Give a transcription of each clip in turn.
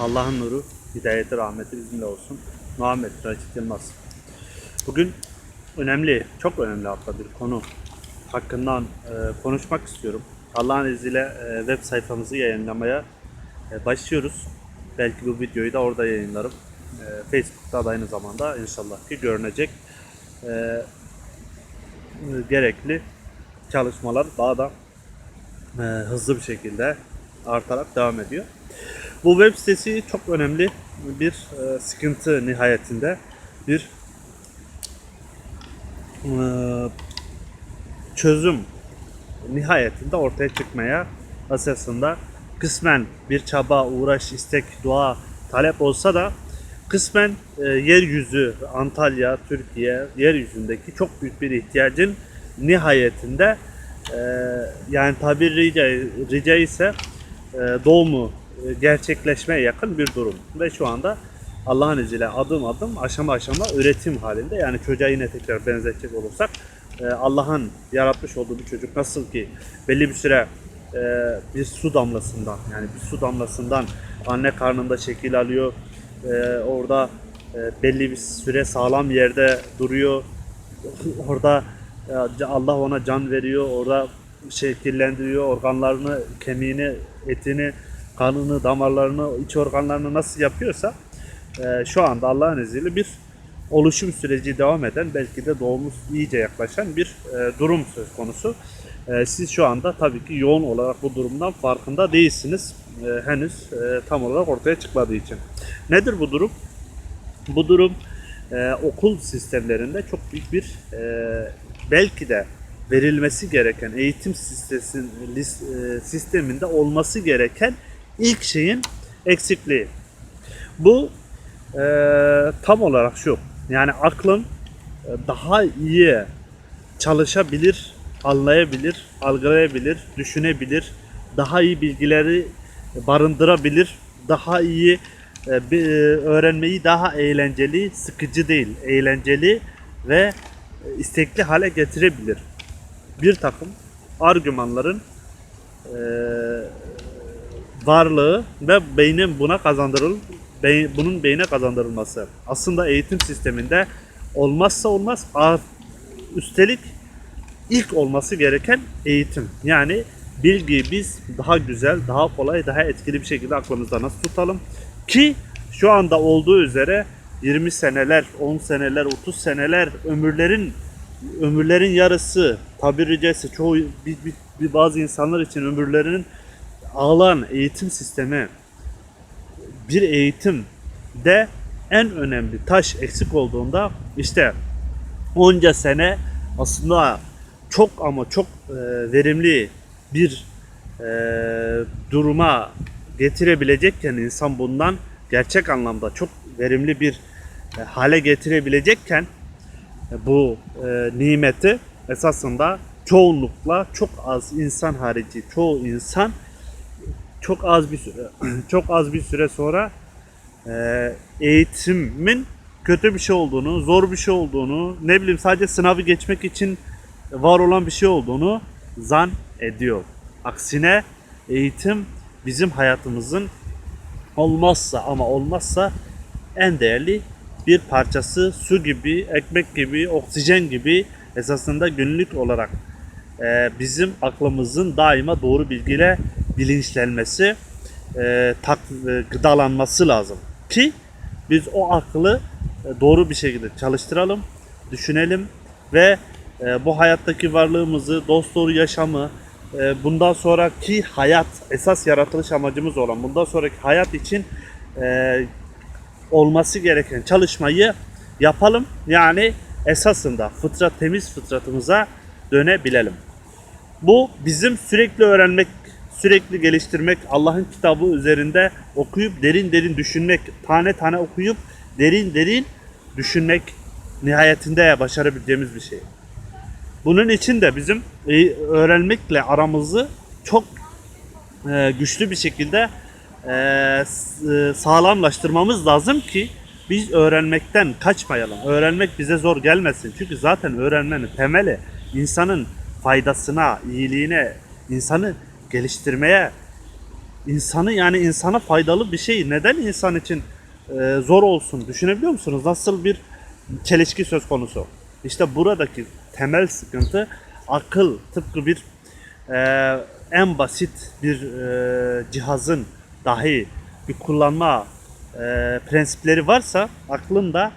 Allah'ın nuru, hidayeti, rahmeti bizimle olsun. Muhammed Raşit Yılmaz. Bugün önemli, çok önemli hatta bir konu hakkından e, konuşmak istiyorum. Allah'ın izniyle e, web sayfamızı yayınlamaya e, başlıyoruz. Belki bu videoyu da orada yayınlarım. E, Facebook'ta da aynı zamanda inşallah ki görünecek. E, gerekli çalışmalar daha da e, hızlı bir şekilde artarak devam ediyor. Bu web sitesi çok önemli bir e, sıkıntı nihayetinde. Bir e, çözüm nihayetinde ortaya çıkmaya esasında kısmen bir çaba, uğraş, istek, dua, talep olsa da kısmen e, yeryüzü, Antalya, Türkiye yeryüzündeki çok büyük bir ihtiyacın nihayetinde e, yani tabiri rica, rica ise e, doğumu gerçekleşmeye yakın bir durum. Ve şu anda Allah'ın izniyle adım adım aşama aşama üretim halinde. Yani çocuğa yine tekrar benzetecek olursak e, Allah'ın yaratmış olduğu bir çocuk nasıl ki belli bir süre e, bir su damlasından yani bir su damlasından anne karnında şekil alıyor. E, orada e, belli bir süre sağlam yerde duruyor. Orada e, Allah ona can veriyor. Orada şekillendiriyor organlarını, kemiğini, etini, kanını, damarlarını, iç organlarını nasıl yapıyorsa e, şu anda Allah'ın izniyle bir oluşum süreci devam eden belki de doğumuz iyice yaklaşan bir e, durum söz konusu. E, siz şu anda tabii ki yoğun olarak bu durumdan farkında değilsiniz. E, henüz e, tam olarak ortaya çıkmadığı için. Nedir bu durum? Bu durum e, okul sistemlerinde çok büyük bir e, belki de verilmesi gereken eğitim sistemin, e, sisteminde olması gereken ilk şeyin eksikliği. Bu e, tam olarak şu. Yani aklın e, daha iyi çalışabilir, anlayabilir, algılayabilir, düşünebilir, daha iyi bilgileri barındırabilir, daha iyi e, e, öğrenmeyi daha eğlenceli, sıkıcı değil, eğlenceli ve istekli hale getirebilir. Bir takım argümanların varlığı ve beynin buna kazandırıl beyin, bunun beyne kazandırılması. Aslında eğitim sisteminde olmazsa olmaz üstelik ilk olması gereken eğitim. Yani bilgiyi biz daha güzel, daha kolay, daha etkili bir şekilde aklımızda nasıl tutalım ki şu anda olduğu üzere 20 seneler, 10 seneler, 30 seneler ömürlerin ömürlerin yarısı tabiri caizse çoğu bir, bir- bir bazı insanlar için ömürlerinin alan eğitim sistemi bir eğitimde en önemli taş eksik olduğunda işte onca sene aslında çok ama çok e, verimli bir e, duruma getirebilecekken insan bundan gerçek anlamda çok verimli bir e, hale getirebilecekken bu nimeti esasında çoğunlukla çok az insan harici çoğu insan çok az bir süre çok az bir süre sonra e, eğitimin kötü bir şey olduğunu, zor bir şey olduğunu, ne bileyim sadece sınavı geçmek için var olan bir şey olduğunu zan ediyor. Aksine eğitim bizim hayatımızın olmazsa ama olmazsa en değerli bir parçası su gibi, ekmek gibi, oksijen gibi esasında günlük olarak e, bizim aklımızın daima doğru bilgiyle bilinçlenmesi, e, tak, e, gıdalanması lazım ki biz o aklı e, doğru bir şekilde çalıştıralım, düşünelim ve e, bu hayattaki varlığımızı, dost doğru yaşamı, e, bundan sonraki hayat, esas yaratılış amacımız olan bundan sonraki hayat için e, olması gereken çalışmayı yapalım. Yani esasında fıtrat temiz fıtratımıza dönebilelim. Bu bizim sürekli öğrenmek, sürekli geliştirmek, Allah'ın kitabı üzerinde okuyup derin derin düşünmek, tane tane okuyup derin derin düşünmek nihayetinde başarabileceğimiz bir şey. Bunun için de bizim e, öğrenmekle aramızı çok e, güçlü bir şekilde e, sağlamlaştırmamız lazım ki biz öğrenmekten kaçmayalım. Öğrenmek bize zor gelmesin. Çünkü zaten öğrenmenin temeli insanın faydasına, iyiliğine, insanı geliştirmeye insanı yani insana faydalı bir şey neden insan için e, zor olsun düşünebiliyor musunuz? Nasıl bir çelişki söz konusu? İşte buradaki temel sıkıntı akıl tıpkı bir e, en basit bir e, cihazın dahi bir kullanma e, prensipleri varsa aklında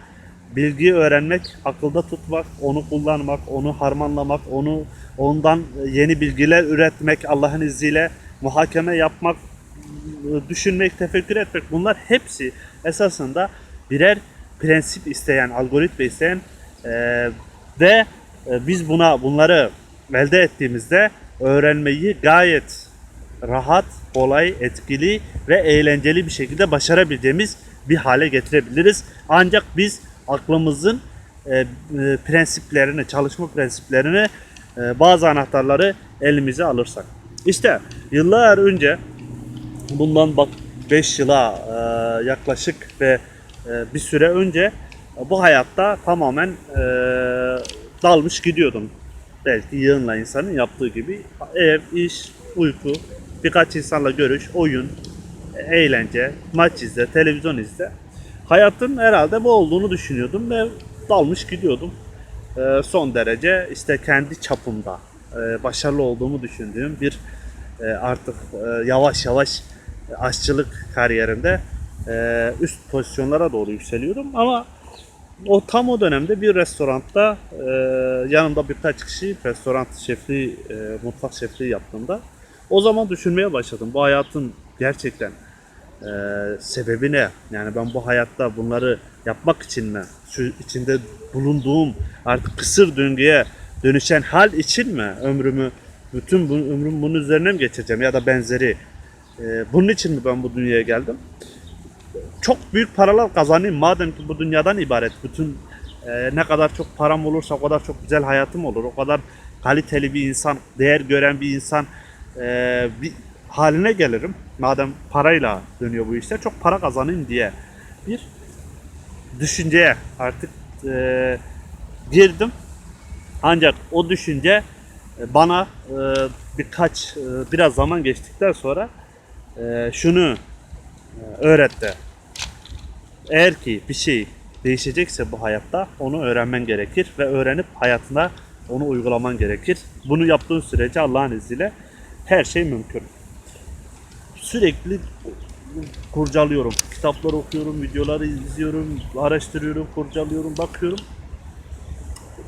bilgiyi öğrenmek, akılda tutmak, onu kullanmak, onu harmanlamak, onu ondan yeni bilgiler üretmek, Allah'ın izniyle muhakeme yapmak, düşünmek, tefekkür etmek bunlar hepsi esasında birer prensip isteyen, algoritma isteyen e, ve e, biz buna bunları elde ettiğimizde öğrenmeyi gayet rahat, kolay, etkili ve eğlenceli bir şekilde başarabileceğimiz bir hale getirebiliriz. Ancak biz aklımızın e, e, prensiplerini, çalışma prensiplerini, e, bazı anahtarları elimize alırsak. İşte yıllar önce bundan bak 5 yıla e, yaklaşık ve e, bir süre önce bu hayatta tamamen e, dalmış gidiyordum. Belki yığınla insanın yaptığı gibi ev, iş, uyku, birkaç insanla görüş, oyun, eğlence, maç izle, televizyon izle. Hayatın herhalde bu olduğunu düşünüyordum ve dalmış gidiyordum. E, son derece işte kendi çapımda e, başarılı olduğumu düşündüğüm bir e, artık e, yavaş yavaş aşçılık kariyerimde üst pozisyonlara doğru yükseliyorum ama o tam o dönemde bir restoranda yanımda birkaç kişi restoran şefliği, mutfak şefliği yaptığımda o zaman düşünmeye başladım. Bu hayatın gerçekten sebebi ne? Yani ben bu hayatta bunları yapmak için mi? İçinde bulunduğum artık kısır döngüye dönüşen hal için mi ömrümü bütün bu, ömrüm bunun üzerine mi geçireceğim ya da benzeri? E, bunun için mi ben bu dünyaya geldim? Çok büyük paralar kazanayım madem ki bu dünyadan ibaret. Bütün e, ne kadar çok param olursa o kadar çok güzel hayatım olur. O kadar kaliteli bir insan, değer gören bir insan e, bir haline gelirim. Madem parayla dönüyor bu işler çok para kazanayım diye bir düşünceye artık e, girdim. Ancak o düşünce e, bana e, birkaç e, biraz zaman geçtikten sonra e, şunu e, öğretti. Eğer ki bir şey değişecekse bu hayatta onu öğrenmen gerekir ve öğrenip hayatına onu uygulaman gerekir. Bunu yaptığın sürece Allah'ın izniyle her şey mümkün. Sürekli kurcalıyorum. Kitaplar okuyorum, videoları izliyorum, araştırıyorum, kurcalıyorum, bakıyorum.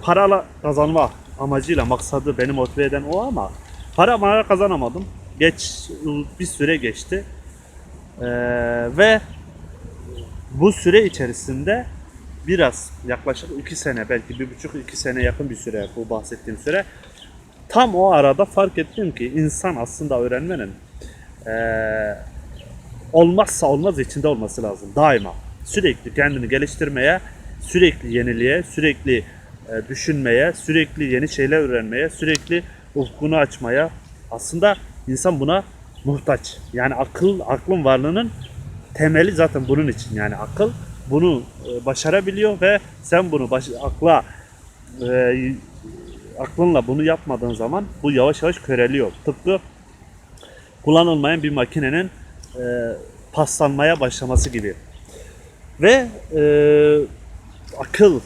Parala kazanma amacıyla maksadı beni motive eden o ama para para kazanamadım. Geç bir süre geçti. Ee, ve bu süre içerisinde biraz yaklaşık iki sene belki bir buçuk iki sene yakın bir süre bu bahsettiğim süre tam o arada fark ettim ki insan aslında öğrenmenin eee, olmazsa olmaz içinde olması lazım daima. Sürekli kendini geliştirmeye, sürekli yeniliğe, sürekli e, düşünmeye, sürekli yeni şeyler öğrenmeye, sürekli ufkunu açmaya aslında insan buna muhtaç. Yani akıl, aklın varlığının temeli zaten bunun için. Yani akıl bunu e, başarabiliyor ve sen bunu baş, akla e, aklınla bunu yapmadığın zaman bu yavaş yavaş köreliyor. Tıpkı kullanılmayan bir makinenin e, paslanmaya başlaması gibi. Ve e, akıl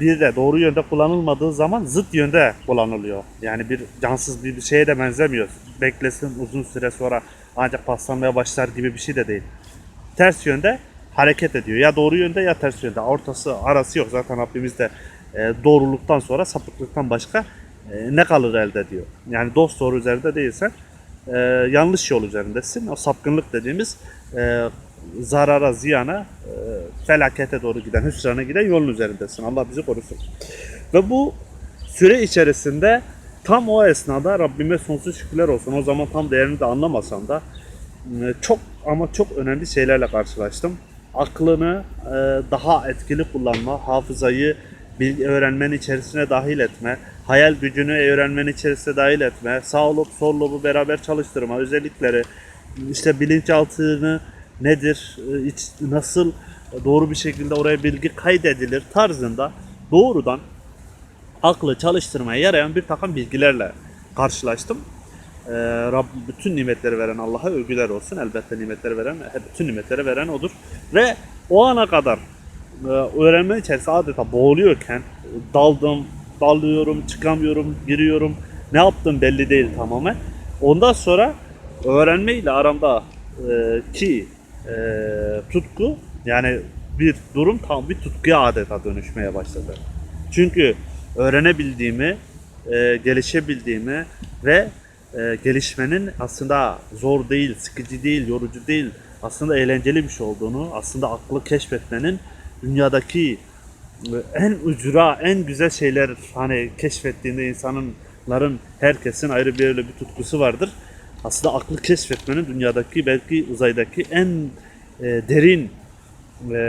bir de doğru yönde kullanılmadığı zaman zıt yönde kullanılıyor. Yani bir cansız bir şeye de benzemiyor. Beklesin uzun süre sonra ancak paslanmaya başlar gibi bir şey de değil. Ters yönde hareket ediyor. Ya doğru yönde ya ters yönde. Ortası arası yok. Zaten Rabbimiz de e, doğruluktan sonra sapıklıktan başka e, ne kalır elde diyor. Yani dost doğru üzerinde değilsen e, yanlış yol üzerindesin. O sapkınlık dediğimiz e, zarara, ziyana, e, felakete doğru giden, hüsrana giden yolun üzerindesin. Allah bizi korusun. Ve bu süre içerisinde tam o esnada Rabbime sonsuz şükürler olsun. O zaman tam değerini de anlamasam da e, çok ama çok önemli şeylerle karşılaştım. Aklını e, daha etkili kullanma, hafızayı bilgi öğrenmenin içerisine dahil etme, hayal gücünü öğrenmenin içerisine dahil etme, sağ lob, sol lobu beraber çalıştırma, özellikleri, işte bilinçaltını nedir, e, nasıl doğru bir şekilde oraya bilgi kaydedilir tarzında doğrudan aklı çalıştırmaya yarayan bir takım bilgilerle karşılaştım. e, Rab bütün nimetleri veren Allah'a övgüler olsun. Elbette nimetleri veren, bütün nimetleri veren odur. Ve o ana kadar e, öğrenme içerisinde adeta boğuluyorken daldım, dalıyorum, çıkamıyorum, giriyorum. Ne yaptım belli değil tamamen. Ondan sonra öğrenme ile aramda e, ki e, tutku yani bir durum tam bir tutkuya adeta dönüşmeye başladı. Çünkü öğrenebildiğimi, e, gelişebildiğimi ve e, gelişmenin aslında zor değil, sıkıcı değil, yorucu değil, aslında eğlenceli bir şey olduğunu, aslında aklı keşfetmenin dünyadaki en ücra, en güzel şeyler hani keşfettiğinde insanların herkesin ayrı bir öyle bir tutkusu vardır. Aslında aklı keşfetmenin dünyadaki belki uzaydaki en e, derin e,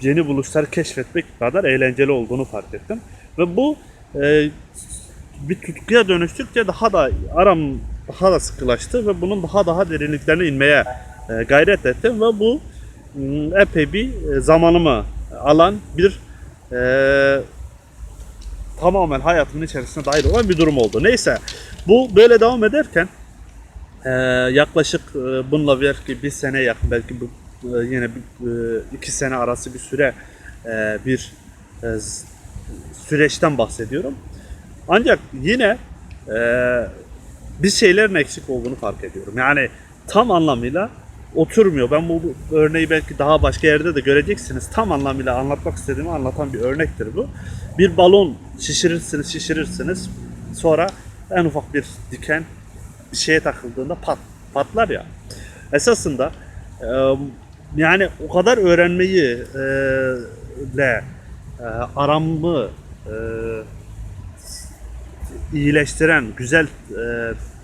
yeni buluşlar keşfetmek kadar eğlenceli olduğunu fark ettim. Ve bu e, bir tutkuya dönüştükçe daha da aram daha da sıkılaştı ve bunun daha daha derinliklerine inmeye e, gayret ettim ve bu m, epey bir e, zamanımı alan bir e, tamamen hayatımın içerisine dahil olan bir durum oldu. Neyse bu böyle devam ederken e, yaklaşık e, bununla belki bir sene yakın belki bu e, yine bir, e, iki sene arası bir süre e, bir e, süreçten bahsediyorum. Ancak yine e, bir şeylerin eksik olduğunu fark ediyorum. Yani tam anlamıyla oturmuyor. Ben bu, örneği belki daha başka yerde de göreceksiniz. Tam anlamıyla anlatmak istediğimi anlatan bir örnektir bu. Bir balon şişirirsiniz, şişirirsiniz. Sonra en ufak bir diken bir şeye takıldığında pat patlar ya. Esasında yani o kadar öğrenmeyi e, aramı iyileştiren, güzel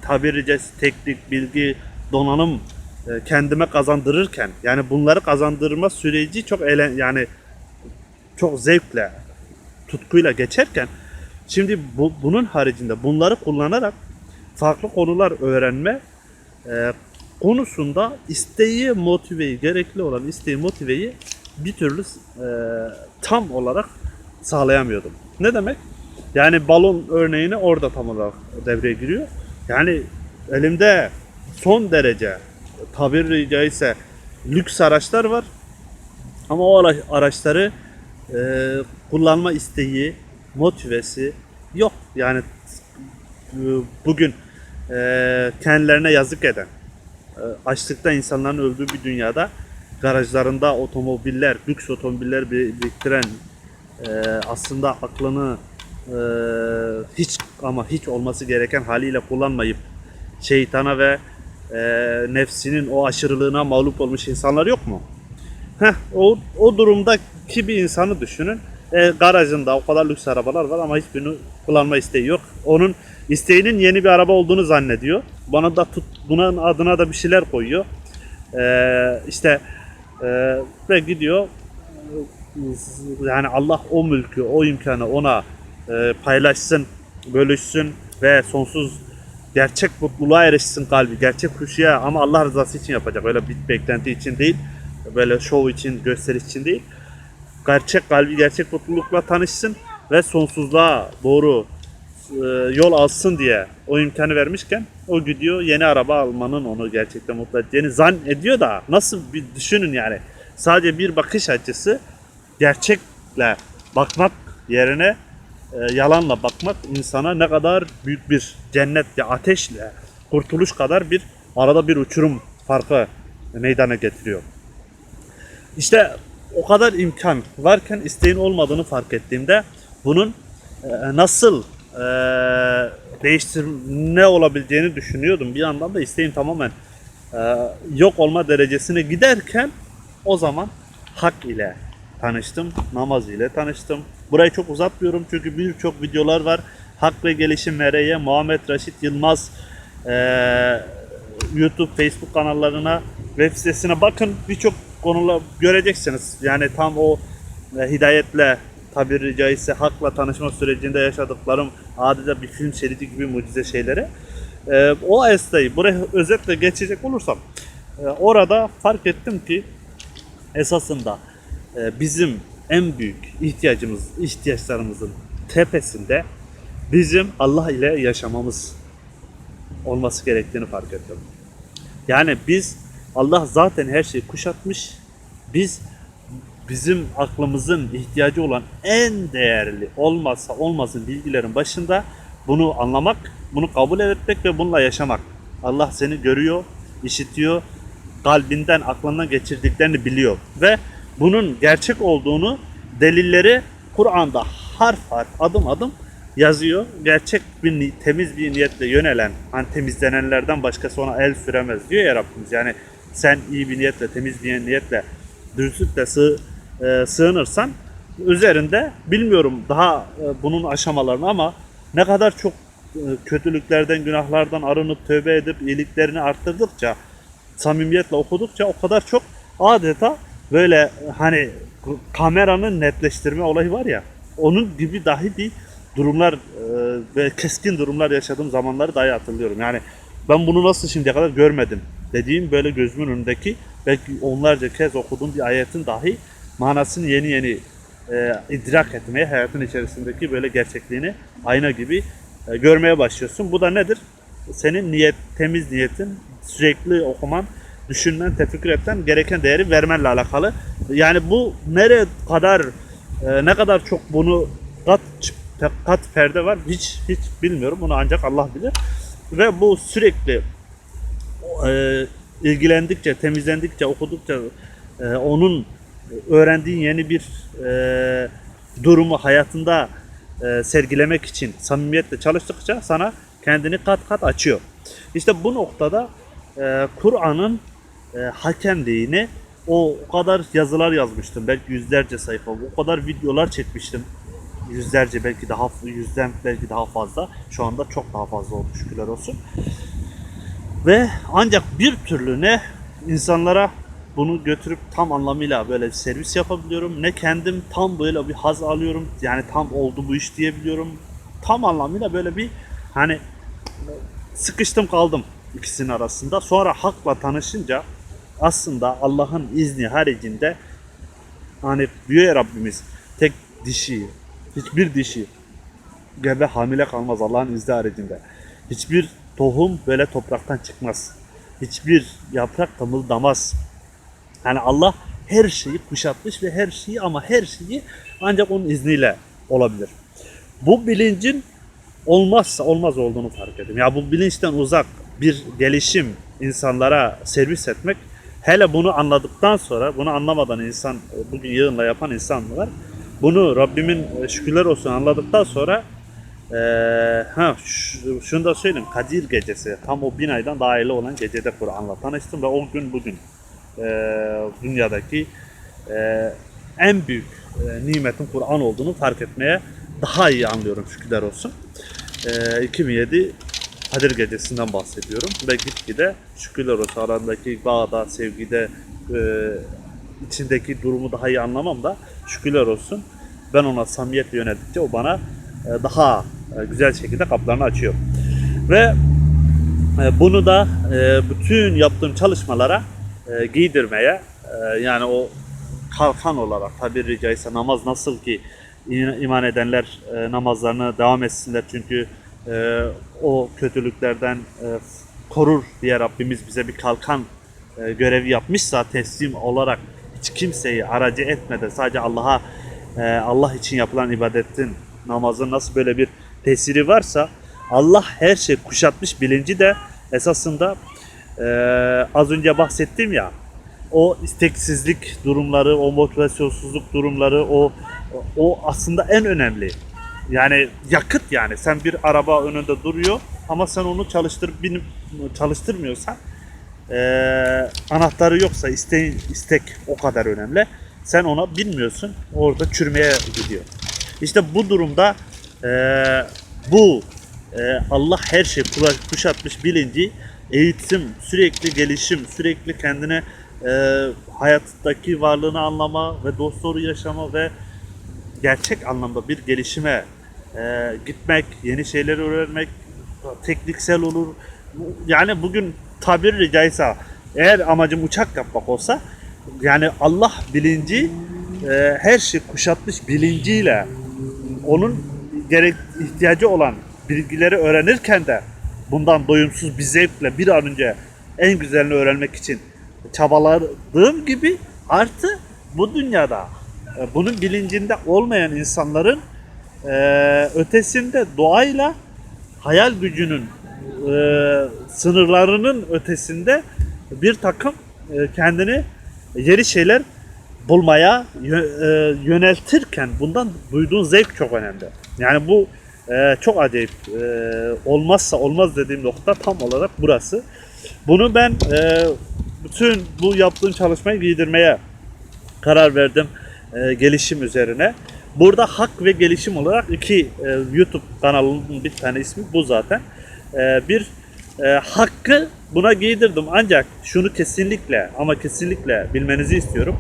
tabiri caizse teknik, bilgi, donanım kendime kazandırırken yani bunları kazandırma süreci çok eğlen yani çok zevkle, tutkuyla geçerken şimdi bu, bunun haricinde bunları kullanarak farklı konular öğrenme e, konusunda isteği, motiveyi, gerekli olan isteği, motiveyi bir türlü e, tam olarak sağlayamıyordum. Ne demek? Yani balon örneğini orada tam olarak devreye giriyor. Yani elimde son derece tabiri caizse lüks araçlar var. Ama o ara- araçları e, kullanma isteği, motivesi yok. Yani e, bugün e, kendilerine yazık eden, e, açlıkta insanların öldüğü bir dünyada garajlarında otomobiller, lüks otomobiller bir- biriktiren e, aslında aklını e, hiç ama hiç olması gereken haliyle kullanmayıp şeytana ve e, nefsinin o aşırılığına mağlup olmuş insanlar yok mu? Heh, o, o durumdaki bir insanı düşünün. E, garajında o kadar lüks arabalar var ama hiçbirini kullanma isteği yok. Onun isteğinin yeni bir araba olduğunu zannediyor. Bana da tut, bunun adına da bir şeyler koyuyor. E, işte e, ve gidiyor yani Allah o mülkü, o imkanı ona e, paylaşsın, bölüşsün ve sonsuz gerçek mutluluğa erişsin kalbi, gerçek huşuya ama Allah rızası için yapacak. Öyle bir beklenti için değil, böyle şov için, gösteriş için değil. Gerçek kalbi, gerçek mutlulukla tanışsın ve sonsuzluğa doğru e, yol alsın diye o imkanı vermişken o gidiyor yeni araba almanın onu gerçekten mutlu edeceğini zannediyor da nasıl bir düşünün yani. Sadece bir bakış açısı gerçekle bakmak yerine e, yalanla bakmak insana ne kadar büyük bir cennetle, ateşle kurtuluş kadar bir arada bir uçurum farkı meydana getiriyor. İşte o kadar imkan varken isteğin olmadığını fark ettiğimde bunun e, nasıl e, değiştir ne olabileceğini düşünüyordum. Bir yandan da isteğim tamamen e, yok olma derecesine giderken o zaman hak ile tanıştım, namaz ile tanıştım. Burayı çok uzatmıyorum çünkü birçok videolar var. Hak ve Gelişim MR'ye, Muhammed Raşit Yılmaz e, YouTube, Facebook kanallarına, web sitesine bakın. Birçok konular göreceksiniz. Yani tam o e, hidayetle tabiri caizse hakla tanışma sürecinde yaşadıklarım adeta bir film şeridi gibi mucize şeyleri. E, o esnayı buraya özetle geçecek olursam e, orada fark ettim ki esasında e, bizim en büyük ihtiyacımız, ihtiyaçlarımızın tepesinde bizim Allah ile yaşamamız olması gerektiğini fark ettim. Yani biz Allah zaten her şeyi kuşatmış. Biz bizim aklımızın ihtiyacı olan en değerli olmazsa olmazın bilgilerin başında bunu anlamak, bunu kabul etmek ve bununla yaşamak. Allah seni görüyor, işitiyor, kalbinden, aklından geçirdiklerini biliyor ve bunun gerçek olduğunu delilleri Kur'an'da harf harf, adım adım yazıyor. Gerçek bir temiz bir niyetle yönelen, hani temizlenenlerden başkası ona el süremez diyor ya Rabbimiz. Yani sen iyi bir niyetle, temiz bir niyetle, dürüstlükle sığ, e, sığınırsan üzerinde bilmiyorum daha e, bunun aşamalarını ama ne kadar çok e, kötülüklerden, günahlardan arınıp tövbe edip iyiliklerini arttırdıkça, samimiyetle okudukça o kadar çok adeta böyle hani kameranın netleştirme olayı var ya onun gibi dahi bir durumlar e, ve keskin durumlar yaşadığım zamanları dahi hatırlıyorum. Yani ben bunu nasıl şimdiye kadar görmedim dediğim böyle gözümün önündeki belki onlarca kez okuduğum bir ayetin dahi manasını yeni yeni e, idrak etmeye, hayatın içerisindeki böyle gerçekliğini ayna gibi e, görmeye başlıyorsun. Bu da nedir? Senin niyet, temiz niyetin, sürekli okuman, düşünmen, tefekkür etmen, gereken değeri vermenle alakalı. Yani bu nereye kadar, e, ne kadar çok bunu kat kat perde var hiç hiç bilmiyorum. Bunu ancak Allah bilir. Ve bu sürekli e, ilgilendikçe, temizlendikçe, okudukça e, onun öğrendiğin yeni bir e, durumu hayatında e, sergilemek için samimiyetle çalıştıkça sana kendini kat kat açıyor. İşte bu noktada e, Kur'an'ın e, hakemliğini o, o kadar yazılar yazmıştım. Belki yüzlerce sayfa, o kadar videolar çekmiştim. Yüzlerce belki daha yüzden belki daha fazla. Şu anda çok daha fazla oldu şükürler olsun. Ve ancak bir türlü ne insanlara bunu götürüp tam anlamıyla böyle bir servis yapabiliyorum. Ne kendim tam böyle bir haz alıyorum. Yani tam oldu bu iş diyebiliyorum. Tam anlamıyla böyle bir hani sıkıştım kaldım ikisinin arasında. Sonra hakla tanışınca aslında Allah'ın izni haricinde hani diyor ya Rabbimiz tek dişi, hiçbir dişi gebe hamile kalmaz Allah'ın izni haricinde. Hiçbir tohum böyle topraktan çıkmaz. Hiçbir yaprak kımıldamaz. Yani Allah her şeyi kuşatmış ve her şeyi ama her şeyi ancak onun izniyle olabilir. Bu bilincin olmazsa olmaz olduğunu fark ettim. Ya bu bilinçten uzak bir gelişim insanlara servis etmek hele bunu anladıktan sonra bunu anlamadan insan bugün yığınla yapan insan var. Bunu Rabbimin e, şükürler olsun anladıktan sonra eee ha şunu da söyleyeyim Kadir gecesi tam o bin aydan hayırlı olan gecede Kur'an'la tanıştım ve o gün bugün eee, dünyadaki eee, en büyük eee, nimetin Kur'an olduğunu fark etmeye daha iyi anlıyorum şükürler olsun. Eee 2007 Kadir Gecesi'nden bahsediyorum ve gitgide şükürler olsun arandaki bağda, sevgide, eee, içindeki durumu daha iyi anlamam da şükürler olsun ben ona samimiyetle yöneldikçe o bana e, daha e, güzel şekilde kapılarını açıyor. Ve e, bunu da e, bütün yaptığım çalışmalara e, giydirmeye e, yani o kalkan olarak tabiri caizse namaz nasıl ki iman edenler e, namazlarını devam etsinler çünkü e, o kötülüklerden e, korur diye Rabbimiz bize bir kalkan e, görevi yapmışsa teslim olarak hiç kimseyi aracı etmeden sadece Allah'a e, Allah için yapılan ibadetin namazın nasıl böyle bir tesiri varsa Allah her şey kuşatmış bilinci de esasında e, az önce bahsettim ya o isteksizlik durumları, o motivasyonsuzluk durumları, o o aslında en önemli. Yani yakıt yani. Sen bir araba önünde duruyor ama sen onu çalıştır binip çalıştırmıyorsan eee, anahtarı yoksa isteğin istek o kadar önemli. Sen ona bilmiyorsun. Orada çürümeye gidiyor. İşte bu durumda eee, bu eee, Allah her kula- kuşatmış bilinci eğitim, sürekli gelişim, sürekli kendine eee hayattaki varlığını anlama ve dost doğru yaşama ve gerçek anlamda bir gelişime e, gitmek, yeni şeyleri öğrenmek, tekniksel olur. Yani bugün tabiri caizse eğer amacım uçak yapmak olsa yani Allah bilinci e, her şey kuşatmış bilinciyle onun gerek ihtiyacı olan bilgileri öğrenirken de bundan doyumsuz bir zevkle bir an önce en güzelini öğrenmek için çabaladığım gibi artı bu dünyada e, bunun bilincinde olmayan insanların e, ötesinde doğayla hayal gücünün e, sınırlarının ötesinde bir takım e, kendini yeri şeyler bulmaya e, yöneltirken bundan duyduğun zevk çok önemli. Yani bu e, çok acayip. E, olmazsa olmaz dediğim nokta tam olarak burası. Bunu ben bütün bu yaptığım çalışmayı giydirmeye karar verdim gelişim üzerine. Burada hak ve gelişim olarak iki e, YouTube kanalının bir tane ismi bu zaten. E, bir e, hakkı buna giydirdim ancak şunu kesinlikle ama kesinlikle bilmenizi istiyorum.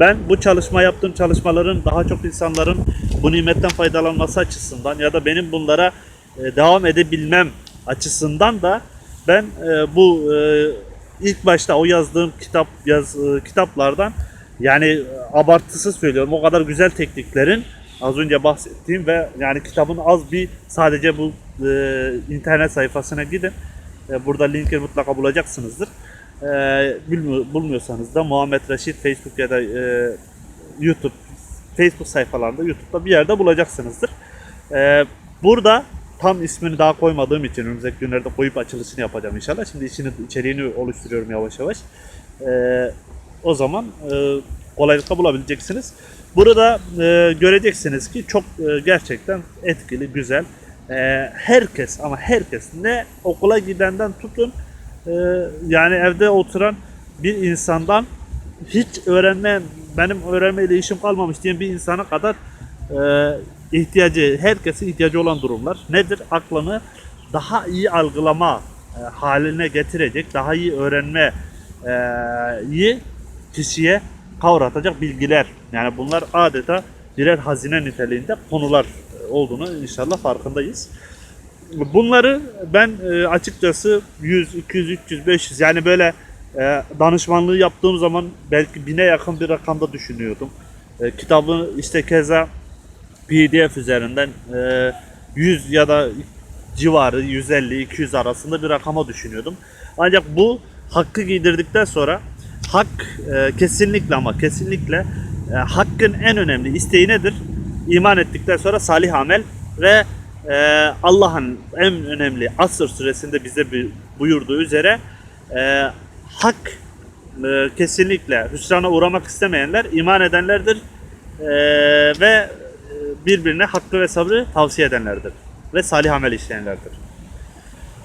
Ben bu çalışma yaptığım çalışmaların daha çok insanların bu nimetten faydalanması açısından ya da benim bunlara e, devam edebilmem açısından da ben e, bu e, ilk başta o yazdığım kitap yaz e, kitaplardan yani e, abartısız söylüyorum o kadar güzel tekniklerin az önce bahsettiğim ve yani kitabın az bir sadece bu e, internet sayfasına gidin. E, burada linki mutlaka bulacaksınızdır. E, bulmuyorsanız da Muhammed Reşit Facebook ya da e, YouTube Facebook sayfalarında YouTube'da bir yerde bulacaksınızdır. E, burada tam ismini daha koymadığım için önümüzdeki günlerde koyup açılışını yapacağım inşallah. Şimdi içini, içeriğini oluşturuyorum yavaş yavaş. E, o zaman e, kolaylıkla bulabileceksiniz. Burada e, göreceksiniz ki çok e, gerçekten etkili, güzel. E, herkes ama herkes ne okula gidenden tutun e, yani evde oturan bir insandan hiç öğrenmeyen, benim öğrenmeyle işim kalmamış diyen bir insana kadar e, ihtiyacı, herkesin ihtiyacı olan durumlar. Nedir? Aklını daha iyi algılama e, haline getirecek, daha iyi öğrenme e, kişiye kavratacak bilgiler. Yani bunlar adeta birer hazine niteliğinde konular olduğunu inşallah farkındayız. Bunları ben e, açıkçası 100, 200, 300, 500 yani böyle e, danışmanlığı yaptığım zaman belki bine yakın bir rakamda düşünüyordum. E, kitabı işte keza PDF üzerinden e, 100 ya da civarı 150-200 arasında bir rakama düşünüyordum. Ancak bu hakkı giydirdikten sonra hak e, kesinlikle ama kesinlikle e, hakkın en önemli isteği nedir? İman ettikten sonra salih amel ve e, Allah'ın en önemli asır süresinde bize buyurduğu üzere e, hak e, kesinlikle hüsrana uğramak istemeyenler iman edenlerdir e, ve e, birbirine hakkı ve sabrı tavsiye edenlerdir ve salih amel işleyenlerdir.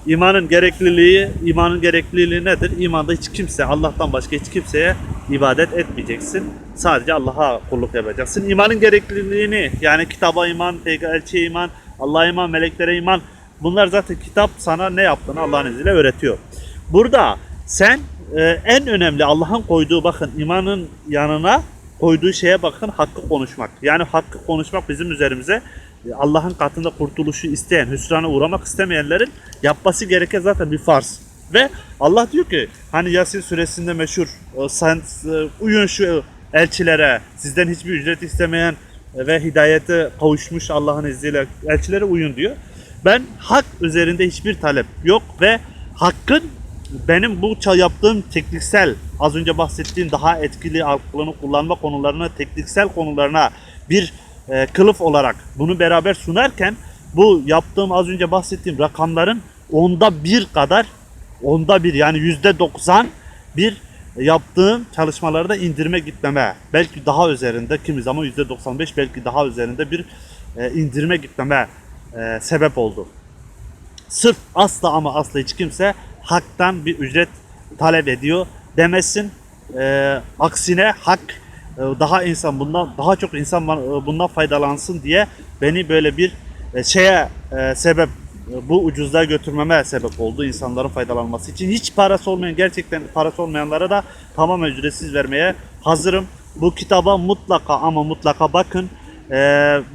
İmanın gerekliliği, imanın gerekliliği nedir? İmanda hiç kimse, Allah'tan başka hiç kimseye ibadet etmeyeceksin. Sadece Allah'a kulluk yapacaksın. İmanın gerekliliğini, yani kitaba iman, peygamberçiye iman, Allah'a iman, meleklere iman, bunlar zaten kitap sana ne yaptığını Allah'ın izniyle öğretiyor. Burada sen e, en önemli Allah'ın koyduğu bakın imanın yanına koyduğu şeye bakın hakkı konuşmak. Yani hakkı konuşmak bizim üzerimize Allah'ın katında kurtuluşu isteyen, hüsrana uğramak istemeyenlerin yapması gereken zaten bir farz. Ve Allah diyor ki hani Yasin suresinde meşhur sen e, uyun şu elçilere sizden hiçbir ücret istemeyen e, ve hidayete kavuşmuş Allah'ın izniyle elçilere uyun diyor. Ben hak üzerinde hiçbir talep yok ve hakkın benim bu yaptığım tekniksel az önce bahsettiğim daha etkili aklını kullanma konularına tekniksel konularına bir e, kılıf olarak bunu beraber sunarken bu yaptığım az önce bahsettiğim rakamların onda bir kadar onda bir yani yüzde doksan bir yaptığım çalışmalarda indirme gitmeme belki daha üzerinde kimi zaman yüzde 95 belki daha üzerinde bir e, indirme gitmeme e, sebep oldu. Sırf asla ama asla hiç kimse haktan bir ücret talep ediyor demesin. E, aksine hak daha insan bundan daha çok insan e, bundan faydalansın diye beni böyle bir e, şeye e, sebep bu ucuzluğa götürmeme sebep oldu insanların faydalanması için. Hiç parası olmayan gerçekten parası olmayanlara da tamamen ücretsiz vermeye hazırım. Bu kitaba mutlaka ama mutlaka bakın E,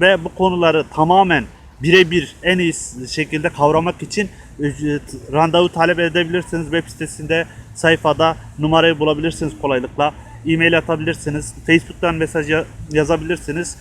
ve bu konuları tamamen birebir en iyi şekilde kavramak için randevu talep edebilirsiniz. Web sitesinde sayfada numarayı bulabilirsiniz kolaylıkla. E-mail atabilirsiniz. Facebook'tan mesaj ya- yazabilirsiniz.